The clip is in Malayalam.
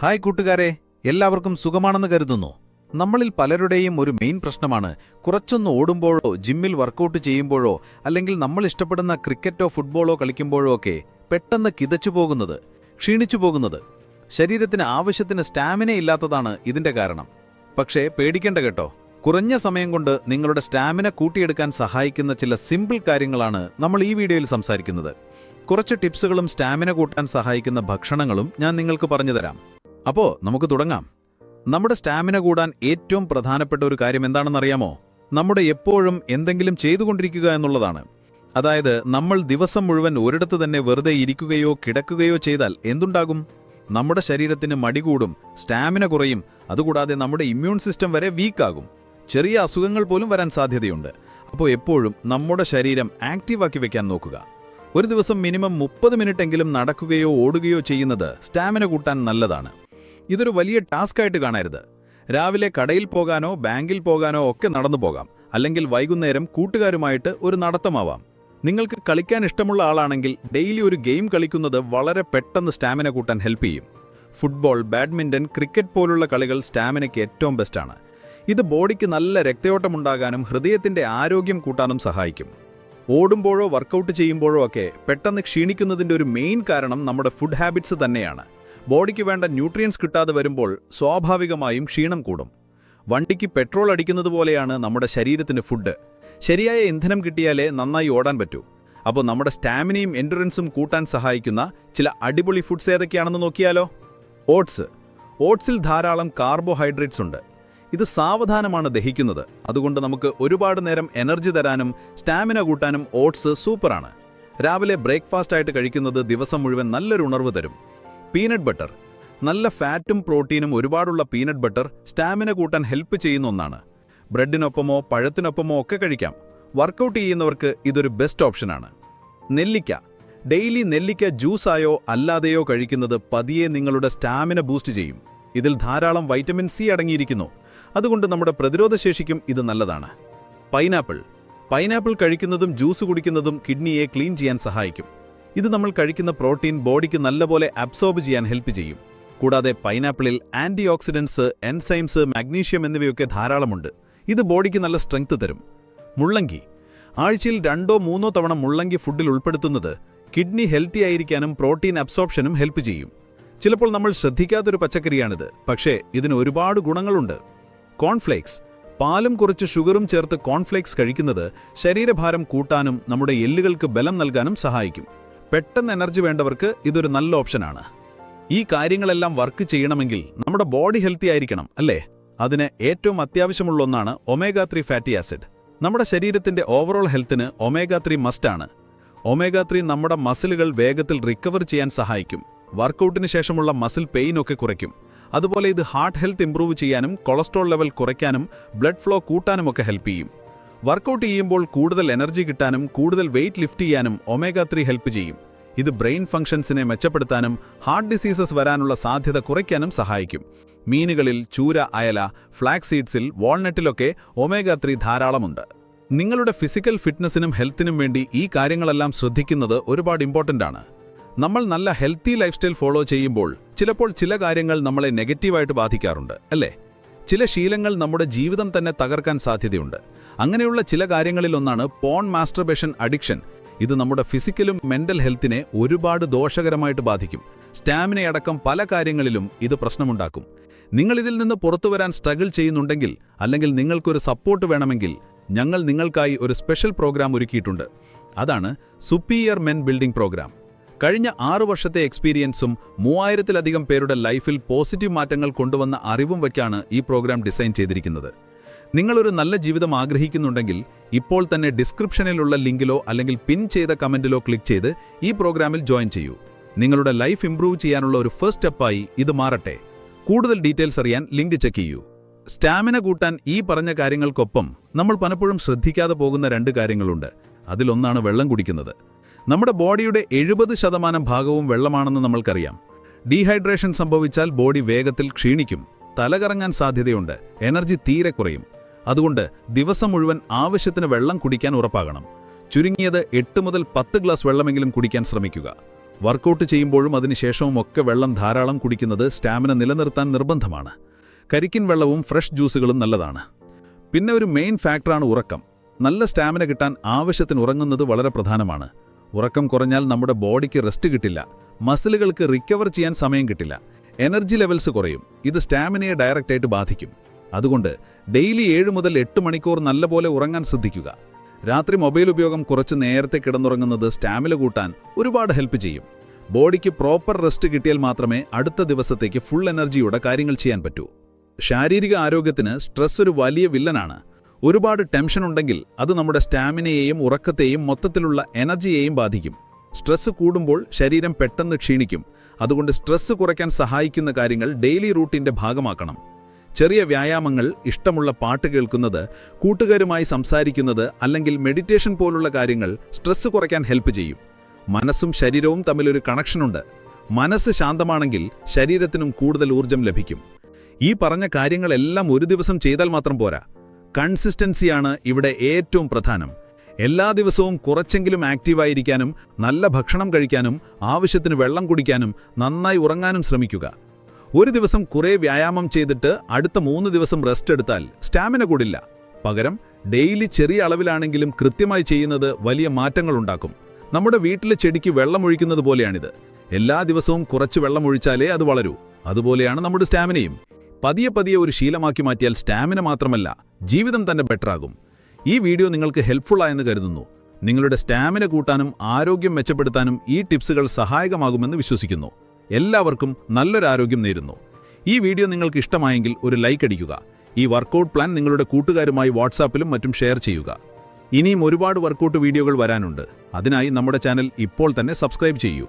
ഹായ് കൂട്ടുകാരെ എല്ലാവർക്കും സുഖമാണെന്ന് കരുതുന്നു. നമ്മളിൽ പലരുടെയും ഒരു മെയിൻ പ്രശ്നമാണ് കുറച്ചൊന്ന് ഓടുമ്പോഴോ ജിമ്മിൽ വർക്കൗട്ട് ചെയ്യുമ്പോഴോ അല്ലെങ്കിൽ നമ്മൾ ഇഷ്ടപ്പെടുന്ന ക്രിക്കറ്റോ ഫുട്ബോളോ കളിക്കുമ്പോഴോ ഒക്കെ പെട്ടെന്ന് കിതച്ചു പോകുന്നത് ക്ഷീണിച്ചു പോകുന്നത്. ശരീരത്തിന് ആവശ്യത്തിന് സ്റ്റാമിന ഇല്ലാത്തതാണ് ഇതിന്റെ കാരണം. പക്ഷേ പേടിക്കേണ്ട കേട്ടോ കുറഞ്ഞ സമയം കൊണ്ട് നിങ്ങളുടെ സ്റ്റാമിന കൂട്ടിയെടുക്കാൻ സഹായിക്കുന്ന ചില സിമ്പിൾ കാര്യങ്ങളാണ് നമ്മൾ ഈ വീഡിയോയിൽ സംസാരിക്കുന്നത്. കുറച്ച് ടിപ്സുകളും സ്റ്റാമിന കൂട്ടാൻ സഹായിക്കുന്ന ഭക്ഷണങ്ങളും ഞാൻ നിങ്ങൾക്ക് പറഞ്ഞു തരാം. അപ്പോ നമുക്ക് തുടങ്ങാം. നമ്മുടെ സ്റ്റാമിന കൂടാൻ ഏറ്റവും പ്രധാനപ്പെട്ട ഒരു കാര്യം എന്താണെന്നറിയാമോ? നമ്മുടെ എപ്പോഴും എന്തെങ്കിലും ചെയ്തുകൊണ്ടിരിക്കുക എന്നുള്ളതാണ്. അതായത് നമ്മൾ ദിവസം മുഴുവൻ ഒരിടത്ത് തന്നെ വെറുതെ ഇരിക്കുകയോ കിടക്കുകയോ ചെയ്താൽ എന്തുണ്ടാകും? നമ്മുടെ ശരീരത്തിന് മടി കൂടും സ്റ്റാമിന കുറയും അതുകൂടാതെ നമ്മുടെ ഇമ്മ്യൂൺ സിസ്റ്റം വരെ വീക്കാകും. ചെറിയ അസുഖങ്ങൾ പോലും വരാൻ സാധ്യതയുണ്ട്. അപ്പോൾ എപ്പോഴും നമ്മുടെ ശരീരം ആക്റ്റീവാക്കി വെക്കാൻ നോക്കുക. ഒരു ദിവസം മിനിമം മുപ്പത് മിനിറ്റെങ്കിലും നടക്കുകയോ ഓടുകയോ ചെയ്യുന്നത് സ്റ്റാമിന കൂട്ടാൻ നല്ലതാണ്. ഇതൊരു വലിയ ടാസ്ക് ആയിട്ട് കാണരുത്. രാവിലെ കടയിൽ പോകാനോ ബാങ്കിൽ പോകാനോ ഒക്കെ നടന്നു പോകാം. അല്ലെങ്കിൽ വൈകുന്നേരം കൂട്ടുകാരുമായിട്ട് ഒരു നടത്തമാവാം. നിങ്ങൾക്ക് കളിക്കാൻ ഇഷ്ടമുള്ള ആളാണെങ്കിൽ ഡെയിലി ഒരു ഗെയിം കളിക്കുന്നത് വളരെ പെട്ടെന്ന് സ്റ്റാമിന കൂട്ടാൻ ഹെൽപ്പ് ചെയ്യും. ഫുട്ബോൾ ബാഡ്മിന്റൺ ക്രിക്കറ്റ് പോലുള്ള കളികൾ സ്റ്റാമിനയ്ക്ക് ഏറ്റവും ബെസ്റ്റാണ്. ഇത് ബോഡിക്ക് നല്ല രക്തയോട്ടമുണ്ടാകാനും ഹൃദയത്തിന്റെ ആരോഗ്യം കൂട്ടാനും സഹായിക്കും. ഓടുമ്പോഴോ വർക്കൗട്ട് ചെയ്യുമ്പോഴോ ഒക്കെ പെട്ടെന്ന് ക്ഷീണിക്കുന്നതിന്റെ ഒരു മെയിൻ കാരണം നമ്മുടെ ഫുഡ് ഹാബിറ്റ്സ് തന്നെയാണ്. ബോഡിക്ക് വേണ്ട ന്യൂട്രിയൻസ് കിട്ടാതെ വരുമ്പോൾ സ്വാഭാവികമായും ക്ഷീണം കൂടും. വണ്ടിക്ക് പെട്രോൾ അടിക്കുന്നത് പോലെയാണ് നമ്മുടെ ശരീരത്തിന് ഫുഡ് ശരിയായ ഇന്ധനം കിട്ടിയാലേ നന്നായി ഓടാൻ പറ്റൂ. അപ്പോൾ നമ്മുടെ സ്റ്റാമിനയും എൻഡുറൻസും കൂട്ടാൻ സഹായിക്കുന്ന ചില അടിപൊളി ഫുഡ്സ് ഏതൊക്കെയാണെന്ന് നോക്കിയാലോ? ഓട്സ് ഓട്സിൽ ധാരാളം കാർബോഹൈഡ്രേറ്റ്സ് ഉണ്ട്. ഇത് സാവധാനമാണ് ദഹിക്കുന്നത്. അതുകൊണ്ട് നമുക്ക് ഒരുപാട് നേരം എനർജി തരാനും സ്റ്റാമിന കൂട്ടാനും ഓട്സ് സൂപ്പറാണ്. രാവിലെ ബ്രേക്ക്ഫാസ്റ്റ് ആയിട്ട് കഴിക്കുന്നത് ദിവസം മുഴുവൻ നല്ലൊരു ഉണർവ് തരും. Peanut butter. നല്ല ഫാറ്റും പ്രോട്ടീനും ഒരുപാടുള്ള പീനട്ട് ബട്ടർ സ്റ്റാമിന കൂട്ടാൻ ഹെൽപ്പ് ചെയ്യുന്ന ഒന്നാണ്. ബ്രെഡിനൊപ്പമോ പഴത്തിനൊപ്പമോ ഒക്കെ കഴിക്കാം. വർക്കൗട്ട് ചെയ്യുന്നവർക്ക് ഇതൊരു ബെസ്റ്റ് ഓപ്ഷനാണ്. നെല്ലിക്ക. ഡെയിലി നെല്ലിക്ക ജ്യൂസായോ അല്ലാതെയോ കഴിക്കുന്നത് പതിയെ നിങ്ങളുടെ സ്റ്റാമിന ബൂസ്റ്റ് ചെയ്യും. ഇതിൽ ധാരാളം വൈറ്റമിൻ സി അടങ്ങിയിരിക്കുന്നു. അതുകൊണ്ട് നമ്മുടെ പ്രതിരോധശേഷിക്കും ഇത് നല്ലതാണ്. പൈനാപ്പിൾ. പൈനാപ്പിൾ കഴിക്കുന്നതും ജ്യൂസ് കുടിക്കുന്നതും കിഡ്നിയെ ക്ലീൻ ചെയ്യാൻ സഹായിക്കും. ഇത് നമ്മൾ കഴിക്കുന്ന പ്രോട്ടീൻ ബോഡിക്ക് നല്ലപോലെ അബ്സോർബ് ചെയ്യാൻ ഹെൽപ്പ് ചെയ്യും. കൂടാതെ പൈനാപ്പിളിൽ ആന്റി ഓക്സിഡൻസ് എൻസൈംസ് മാഗ്നീഷ്യം എന്നിവയൊക്കെ ധാരാളമുണ്ട്. ഇത് ബോഡിക്ക് നല്ല സ്ട്രെങ്ത് തരും. മുള്ളങ്കി. ആഴ്ചയിൽ രണ്ടോ മൂന്നോ തവണ മുള്ളങ്കി ഫുഡിൽ ഉൾപ്പെടുത്തുന്നത് കിഡ്നി ഹെൽത്തി ആയിരിക്കാനും പ്രോട്ടീൻ അബ്സോർപ്ഷനും ഹെൽപ്പ് ചെയ്യും. ചിലപ്പോൾ നമ്മൾ ശ്രദ്ധിക്കാത്തൊരു പച്ചക്കറിയാണിത്. പക്ഷേ ഇതിന് ഒരുപാട് ഗുണങ്ങളുണ്ട്. കോൺഫ്ലേക്സ്. പാലും കുറച്ച് ഷുഗറും ചേർത്ത് കോൺഫ്ലേക്സ് കഴിക്കുന്നത് ശരീരഭാരം കൂട്ടാനും നമ്മുടെ എല്ലുകൾക്ക് ബലം നൽകാനും സഹായിക്കും. പെട്ടെന്ന് എനർജി വേണ്ടവർക്ക് ഇതൊരു നല്ല ഓപ്ഷനാണ്. ഈ കാര്യങ്ങളെല്ലാം വർക്ക് ചെയ്യണമെങ്കിൽ നമ്മുടെ ബോഡി ഹെൽത്തി ആയിരിക്കണം അല്ലേ? അതിന് ഏറ്റവും അത്യാവശ്യമുള്ള ഒന്നാണ് ഒമേഗ ത്രീ ഫാറ്റി ആസിഡ്. നമ്മുടെ ശരീരത്തിന്റെ ഓവറോൾ ഹെൽത്തിന് ഒമേഗ ത്രീ മസ്റ്റാണ് ഒമേഗ ത്രീ നമ്മുടെ മസിലുകൾ വേഗത്തിൽ റിക്കവർ ചെയ്യാൻ സഹായിക്കും. വർക്കൗട്ടിന് ശേഷമുള്ള മസിൽ പെയിൻ ഒക്കെ കുറയ്ക്കും. അതുപോലെ ഇത് ഹാർട്ട് ഹെൽത്ത് ഇംപ്രൂവ് ചെയ്യാനും കൊളസ്ട്രോൾ ലെവൽ കുറയ്ക്കാനും ബ്ലഡ് ഫ്ലോ കൂട്ടാനുമൊക്കെ ഹെൽപ്പ് ചെയ്യും. വർക്കൗട്ട് ചെയ്യുമ്പോൾ കൂടുതൽ എനർജി കിട്ടാനും കൂടുതൽ വെയിറ്റ് ലിഫ്റ്റ് ചെയ്യാനും ഒമേഗ ത്രീ ഹെൽപ്പ് ചെയ്യും. ഇത് ബ്രെയിൻ ഫംഗ്ഷൻസിനെ മെച്ചപ്പെടുത്താനും ഹാർട്ട് ഡിസീസസ് വരാനുള്ള സാധ്യത കുറയ്ക്കാനും സഹായിക്കും. മീനുകളിൽ ചൂര അയല ഫ്ലാക്സ് സീഡ്സിൽ വാൾനട്ടിലൊക്കെ ഒമേഗ ത്രീ ധാരാളമുണ്ട്. നിങ്ങളുടെ ഫിസിക്കൽ ഫിറ്റ്നസിനും ഹെൽത്തിനും വേണ്ടി ഈ കാര്യങ്ങളെല്ലാം ശ്രദ്ധിക്കുന്നത് ഒരുപാട് ഇമ്പോർട്ടന്റ് ആണ്. നമ്മൾ നല്ല ഹെൽത്തി ലൈഫ് സ്റ്റൈൽ ഫോളോ ചെയ്യുമ്പോൾ ചിലപ്പോൾ ചില കാര്യങ്ങൾ നമ്മളെ നെഗറ്റീവായിട്ട് ബാധിക്കാറുണ്ട് അല്ലേ? ചില ശീലങ്ങൾ നമ്മുടെ ജീവിതം തന്നെ തകർക്കാൻ സാധ്യതയുണ്ട്. അങ്ങനെയുള്ള ചില കാര്യങ്ങളിലൊന്നാണ് പോൺ മാസ്റ്റർബേഷൻ അഡിക്ഷൻ ഇത് നമ്മുടെ ഫിസിക്കലും മെന്റൽ ഹെൽത്തിനെ ഒരുപാട് ദോഷകരമായിട്ട് ബാധിക്കും. സ്റ്റാമിനയടക്കം പല കാര്യങ്ങളിലും ഇത് പ്രശ്നമുണ്ടാക്കും. നിങ്ങൾ ഇതിൽ നിന്ന് പുറത്തുവരാൻ സ്ട്രഗിൾ ചെയ്യുന്നുണ്ടെങ്കിൽ അല്ലെങ്കിൽ നിങ്ങൾക്കൊരു സപ്പോർട്ട് വേണമെങ്കിൽ ഞങ്ങൾ നിങ്ങൾക്കായി ഒരു സ്പെഷ്യൽ പ്രോഗ്രാം ഒരുക്കിയിട്ടുണ്ട്. അതാണ് സുപ്പീയർ മെൻ ബിൽഡിംഗ് പ്രോഗ്രാം കഴിഞ്ഞ ആറു വർഷത്തെ എക്സ്പീരിയൻസും മൂവായിരത്തിലധികം പേരുടെ ലൈഫിൽ പോസിറ്റീവ് മാറ്റങ്ങൾ കൊണ്ടുവന്ന അറിവും വയ്ക്കാണ് ഈ പ്രോഗ്രാം ഡിസൈൻ ചെയ്തിരിക്കുന്നത്. നിങ്ങളൊരു നല്ല ജീവിതം ആഗ്രഹിക്കുന്നുണ്ടെങ്കിൽ ഇപ്പോൾ തന്നെ ഡിസ്ക്രിപ്ഷനിലുള്ള ലിങ്കിലോ അല്ലെങ്കിൽ പിൻ ചെയ്ത കമന്റിലോ ക്ലിക്ക് ചെയ്ത് ഈ പ്രോഗ്രാമിൽ ജോയിൻ ചെയ്യൂ. നിങ്ങളുടെ ലൈഫ് ഇംപ്രൂവ് ചെയ്യാനുള്ള ഒരു ഫസ്റ്റ് സ്റ്റെപ്പായി ഇത് മാറട്ടെ. കൂടുതൽ ഡീറ്റെയിൽസ് അറിയാൻ ലിങ്ക് ചെക്ക് ചെയ്യൂ. സ്റ്റാമിന കൂട്ടാൻ ഈ പറഞ്ഞ കാര്യങ്ങൾക്കൊപ്പം നമ്മൾ പലപ്പോഴും ശ്രദ്ധിക്കാതെ പോകുന്ന രണ്ട് കാര്യങ്ങളുണ്ട്. അതിലൊന്നാണ് വെള്ളം കുടിക്കുന്നത്. നമ്മുടെ ബോഡിയുടെ എഴുപത് ശതമാനം ഭാഗവും വെള്ളമാണെന്ന് നമ്മൾക്കറിയാം. ഡീഹൈഡ്രേഷൻ സംഭവിച്ചാൽ ബോഡി വേഗത്തിൽ ക്ഷീണിക്കും. തലകറങ്ങാൻ സാധ്യതയുണ്ട്. എനർജി തീരെ കുറയും. അതുകൊണ്ട് ദിവസം മുഴുവൻ ആവശ്യത്തിന് വെള്ളം കുടിക്കാൻ ഉറപ്പാകണം. ചുരുങ്ങിയത് എട്ട് മുതൽ പത്ത് ഗ്ലാസ് വെള്ളമെങ്കിലും കുടിക്കാൻ ശ്രമിക്കുക. വർക്കൗട്ട് ചെയ്യുമ്പോഴും അതിനുശേഷവും ഒക്കെ വെള്ളം ധാരാളം കുടിക്കുന്നത് സ്റ്റാമിന നിലനിർത്താൻ നിർബന്ധമാണ്. കരിക്കിൻ വെള്ളവും ഫ്രഷ് ജ്യൂസുകളും നല്ലതാണ്. പിന്നെ ഒരു മെയിൻ ഫാക്ടറാണ് ഉറക്കം. നല്ല സ്റ്റാമിന കിട്ടാൻ ആവശ്യത്തിന് ഉറങ്ങുന്നത് വളരെ പ്രധാനമാണ്. ഉറക്കം കുറഞ്ഞാൽ നമ്മുടെ ബോഡിക്ക് റെസ്റ്റ് കിട്ടില്ല. മസിലുകൾക്ക് റിക്കവർ ചെയ്യാൻ സമയം കിട്ടില്ല. എനർജി ലെവൽസ് കുറയും. ഇത് സ്റ്റാമിനയെ ഡയറക്റ്റായിട്ട് ബാധിക്കും. അതുകൊണ്ട് ഡെയിലി ഏഴ് മുതൽ എട്ട് മണിക്കൂർ നല്ലപോലെ ഉറങ്ങാൻ ശ്രദ്ധിക്കുക. രാത്രി മൊബൈൽ ഉപയോഗം കുറച്ച് നേരത്തെ കിടന്നുറങ്ങുന്നത് സ്റ്റാമിന കൂട്ടാൻ ഒരുപാട് ഹെൽപ്പ് ചെയ്യും. ബോഡിക്ക് പ്രോപ്പർ റെസ്റ്റ് കിട്ടിയാൽ മാത്രമേ അടുത്ത ദിവസത്തേക്ക് ഫുൾ എനർജിയോടെ കാര്യങ്ങൾ ചെയ്യാൻ പറ്റൂ. ശാരീരിക ആരോഗ്യത്തിന് സ്ട്രെസ് ഒരു വലിയ വില്ലനാണ്. ഒരുപാട് ടെൻഷൻ ഉണ്ടെങ്കിൽ അത് നമ്മുടെ സ്റ്റാമിനയെയും ഉറക്കത്തെയും മൊത്തത്തിലുള്ള എനർജിയെയും ബാധിക്കും. സ്ട്രെസ് കൂടുമ്പോൾ ശരീരം പെട്ടെന്ന് ക്ഷീണിക്കും. അതുകൊണ്ട് സ്ട്രെസ് കുറയ്ക്കാൻ സഹായിക്കുന്ന കാര്യങ്ങൾ ഡെയിലി റൂട്ടിന്റെ ഭാഗമാക്കണം. ചെറിയ വ്യായാമങ്ങൾ ഇഷ്ടമുള്ള പാട്ട് കേൾക്കുന്നത് കൂട്ടുകാരുമായി സംസാരിക്കുന്നത് അല്ലെങ്കിൽ മെഡിറ്റേഷൻ പോലുള്ള കാര്യങ്ങൾ സ്ട്രെസ് കുറയ്ക്കാൻ ഹെൽപ്പ് ചെയ്യും. മനസ്സും ശരീരവും തമ്മിലൊരു കണക്ഷനുണ്ട് മനസ്സ് ശാന്തമാണെങ്കിൽ ശരീരത്തിനും കൂടുതൽ ഊർജം ലഭിക്കും. ഈ പറഞ്ഞ കാര്യങ്ങളെല്ലാം ഒരു ദിവസം ചെയ്താൽ മാത്രം പോരാ. കൺസിസ്റ്റൻസിയാണ് ഇവിടെ ഏറ്റവും പ്രധാനം. എല്ലാ ദിവസവും കുറച്ചെങ്കിലും ആക്റ്റീവായിരിക്കാനും നല്ല ഭക്ഷണം കഴിക്കാനും ആവശ്യത്തിന് വെള്ളം കുടിക്കാനും നന്നായി ഉറങ്ങാനും ശ്രമിക്കുക. ഒരു ദിവസം കുറേ വ്യായാമം ചെയ്തിട്ട് അടുത്ത മൂന്ന് ദിവസം റെസ്റ്റ് എടുത്താൽ സ്റ്റാമിന കൂടില്ല. പകരം ഡെയിലി ചെറിയ അളവിലാണെങ്കിലും കൃത്യമായി ചെയ്യുന്നത് വലിയ മാറ്റങ്ങളുണ്ടാക്കും നമ്മുടെ വീട്ടിലെ ചെടിക്ക് വെള്ളമൊഴിക്കുന്നത് പോലെയാണിത്. എല്ലാ ദിവസവും കുറച്ച് വെള്ളമൊഴിച്ചാലേ അത് വളരൂ. അതുപോലെയാണ് നമ്മുടെ സ്റ്റാമിനയും പതിയെ പതിയെ ഒരു ശീലമാക്കി മാറ്റിയാൽ സ്റ്റാമിന മാത്രമല്ല ജീവിതം തന്നെ ബെറ്ററാകും. ഈ വീഡിയോ നിങ്ങൾക്ക് ഹെൽപ്ഫുള്ളായെന്ന് കരുതുന്നു. നിങ്ങളുടെ സ്റ്റാമിന കൂട്ടാനും ആരോഗ്യം മെച്ചപ്പെടുത്താനും ഈ ടിപ്സുകൾ സഹായകമാകുമെന്ന് വിശ്വസിക്കുന്നു. എല്ലാവർക്കും നല്ലൊരു ആരോഗ്യം നേരുന്നു. ഈ വീഡിയോ നിങ്ങൾക്ക് ഇഷ്ടമായെങ്കിൽ ഒരു ലൈക്ക് അടിക്കുക. ഈ വർക്കൗട്ട് പ്ലാൻ നിങ്ങളുടെ കൂട്ടുകാരുമായി വാട്സാപ്പിലും മറ്റും ഷെയർ ചെയ്യുക. ഇനിയും ഒരുപാട് വർക്കൗട്ട് വീഡിയോകൾ വരാനുണ്ട്. അതിനായി നമ്മുടെ ചാനൽ ഇപ്പോൾ തന്നെ സബ്സ്ക്രൈബ് ചെയ്യൂ.